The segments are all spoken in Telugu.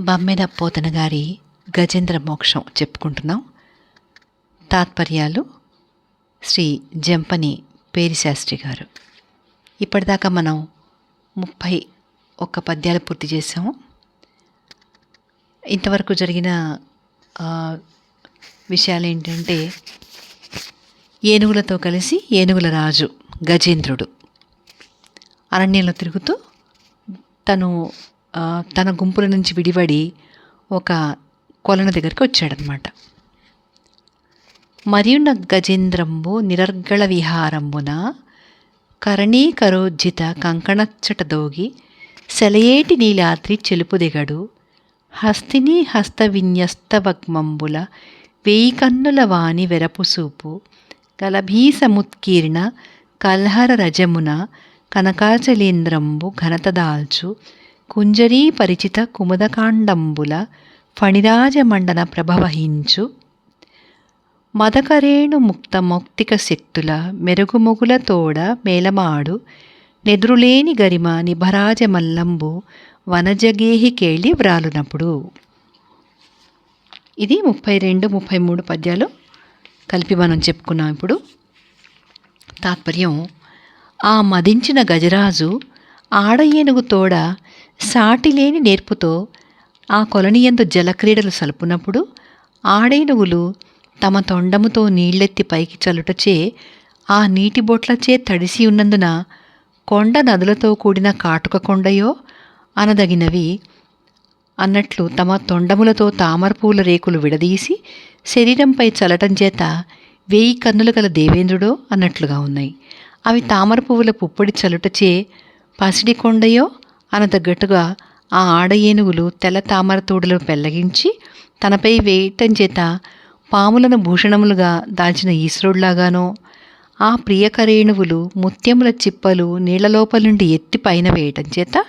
బమ్మెన పోతన గారి గజేంద్ర మోక్షం చెప్పుకుంటున్నాం. తాత్పర్యాలు శ్రీ జంపని పేరిశాస్త్రి గారు. ఇప్పటిదాకా మనం ముప్పై ఒక్క పద్యాలు పూర్తి చేసాము ఇంతవరకు జరిగిన విషయాలు ఏంటంటే ఏనుగులతో కలిసి ఏనుగుల రాజు గజేంద్రుడు అరణ్యంలో తిరుగుతూ తను తన గుంపుల నుంచి విడివడి ఒక కొలను దగ్గరికి వచ్చాడనమాట మరియున్న గజేంద్రంబు నిరర్గళ విహారంబున కరణీకరోజ్జిత కంకణచ్చట దోగి సెలయేటి నీలాద్రి చెలుపు దిగడు హస్తిని హస్త విన్యస్తవగ్మంబుల వేయి కన్నుల వాణి వెరపుసూపు గలభీసముత్కీర్ణ కల్హర రజమున కనకాచలేంద్రంబు ఘనత దాల్చు కుంజరీ పరిచిత కుముదకాండంబుల ఫణిరాజమండన ప్రభవహించు మదకరేణు ముక్త మౌక్తిక శక్తుల మెరుగుమొగుల తోడ మేలమాడు నెదురులేని గరిమ నిభరాజ మల్లంబు వనజగేహి కేళి వ్రాలునప్పుడు ఇది ముప్పై రెండు ముప్పై మూడు పద్యాలు కలిపి మనం చెప్పుకున్నాం ఇప్పుడు తాత్పర్యం ఆ మదించిన గజరాజు ఆడ ఏనుగు తోడ సాటిలేని నేర్పుతో ఆ కొలనియందు జలక్రీడలు సలుపునప్పుడు ఆడైనవులు తమ తొండముతో నీళ్ళెత్తి పైకి చల్లుటచే ఆ నీటి బొట్లచే తడిసి ఉన్నందున కొండ నదులతో కూడిన కాటుక కొండయో అనదగినవి అన్నట్లు తమ తొండములతో తామరపూల రేకులు విడదీసి శరీరంపై చల్లటం చేత వేయి కన్నులు గల దేవేంద్రుడో అన్నట్లుగా ఉన్నాయి. అవి తామర పువ్వుల పుప్పొడి చలుటచే పసిడి కొండయో అనదగ్గట్టుగా ఆ ఆడ ఏనుగులు తెల్ల తామర తోడులను పెళ్ళగించి తనపై వేయటం చేత పాములను భూషణములుగా దాల్చిన ఈశ్వరుడిలాగానో ఆ ప్రియకరేణువులు ముత్యముల చిప్పలు నీళ్ళలోపలుండి ఎత్తి పైన వేయటం చేత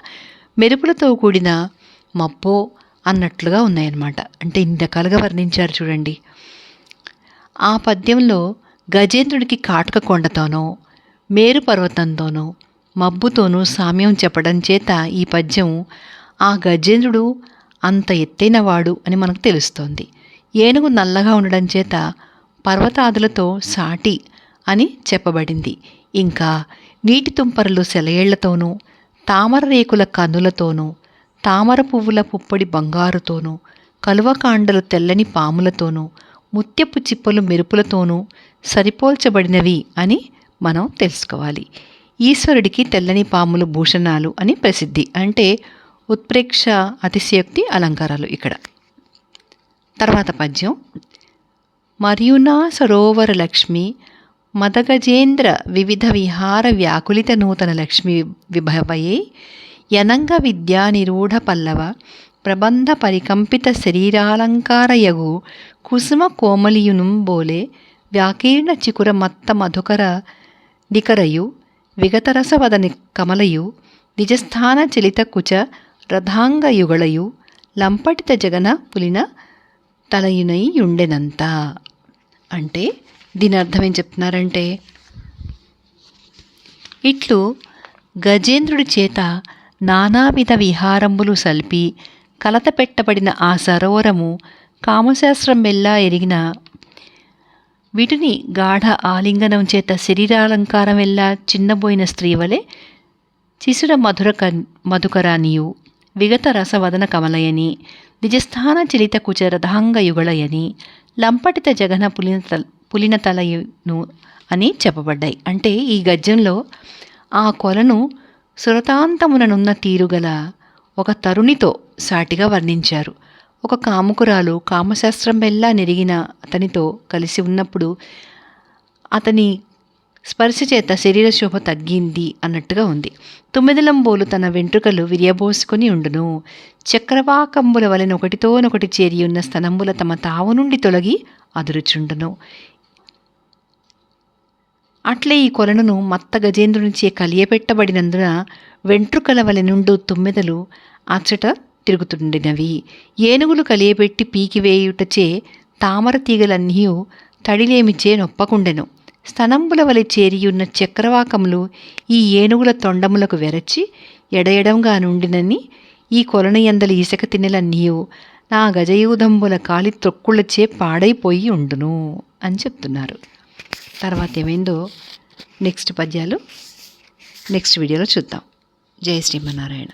మెరుపులతో కూడిన మప్పో అన్నట్లుగా ఉన్నాయన్నమాట. అంటే ఇన్ని రకాలుగా వర్ణించారు చూడండి. ఆ పద్యంలో గజేంద్రుడికి కాటుక కొండతోనో మేరు పర్వతంతోనో మబ్బుతోనూ సామ్యం చెప్పడం చేత ఈ పద్యం ఆ గజేంద్రుడు అంత ఎత్తైనవాడు అని మనకు తెలుస్తోంది. ఏనుగు నల్లగా ఉండడం చేత పర్వతాదులతో సాటి అని చెప్పబడింది. ఇంకా నీటి తుంపరలు సెలయేళ్ళతోనూ తామర రేకుల కన్నులతోనూ తామర పువ్వుల పుప్పొడి బంగారుతోనూ కలువకాండలు తెల్లని పాములతోనూ ముత్యపు చిప్పలు మెరుపులతోనూ సరిపోల్చబడినవి అని మనం తెలుసుకోవాలి. ఈశ్వరుడికి తెల్లని పాములు భూషణాలు అని ప్రసిద్ధి. అంటే ఉత్ప్రేక్ష అతిశయోక్తి అలంకారాలు ఇక్కడ. తర్వాత పద్యం. మరియునా సరోవర లక్ష్మి మదగజేంద్ర వివిధ విహార వ్యాకులిత నూతన లక్ష్మి విభవయే యనంగ విద్యా నిరూఢ పల్లవ ప్రబంధ పరికంపిత శరీరాలంకారయగు కుసుమ కోమలియునుం బోలే వ్యాకీర్ణ చికుర మత్త మధుకర నికరయు విగతరసవదని కమలయు నిజస్థాన చలిత కుచ రథాంగయుగళయు లంపటిత జగన పులిన తలయునై ఉండెనంత అంటే దీని అర్థం ఏం చెప్తున్నారంటే ఇట్లు గజేంద్రుడి చేత నానావిధ విహారంబులు సల్పి కలత పెట్టబడిన ఆ సరోవరము కామశాస్త్రం మెల్లా ఎరిగిన వీటిని గాఢ ఆలింగనం చేత శరీరాలంకారం ఎల్లా చిన్నబోయిన స్త్రీ వలె శిశుర మధుర మధుకరానియు విగత రసవదన కమలయని నిజస్థాన చలిత కుచరధాంగ యుగళయని లంపటిత జగన పులిన తల పులిన తలయును అని చెప్పబడ్డాయి. అంటే ఈ గద్యంలో ఆ కొలను సురతాంతముననున్న తీరుగల ఒక తరుణితో సాటిగా వర్ణించారు. ఒక కాముకురాలు కామశాస్త్రం వెళ్ళా నెరిగిన అతనితో కలిసి ఉన్నప్పుడు అతని స్పర్శ చేత శరీర శోభ తగ్గింది అన్నట్టుగా ఉంది. తుమ్మిదలంబోలు తన వెంట్రుకలు విరియబోసుకొని ఉండును. చక్రవాకంబుల వలన ఒకటితోనొకటి చేరి ఉన్న స్తనంబుల తమ తావు నుండి తొలగి అదురుచుండును. అట్లే ఈ కొలనును మత్త గజేంద్రునిచే కలియపెట్టబడినందున వెంట్రుకల వలె నుండు తుమ్మెదలు అచ్చట తిరుగుతుండినవి ఏనుగులు కలియబెట్టి పీకివేయుటచే తామర తీగలన్నీ తడిలేమిచే నొప్పకుండెను. స్తనంబుల వలె చేరియున్న చక్రవాకములు ఈ ఏనుగుల తొండములకు వెరచి ఎడయడంగా నుండినని ఈ కొలని ఇసక ఇసుక తిన్నెలన్నీయు నా గజయూధంబుల కాలి త్రొక్కుళ్ళచే పాడైపోయి ఉండును అని చెప్తున్నారు. తర్వాత ఏమైందో నెక్స్ట్ పద్యాలు నెక్స్ట్ వీడియోలో చూద్దాం. జయ శ్రీమన్నారాయణ.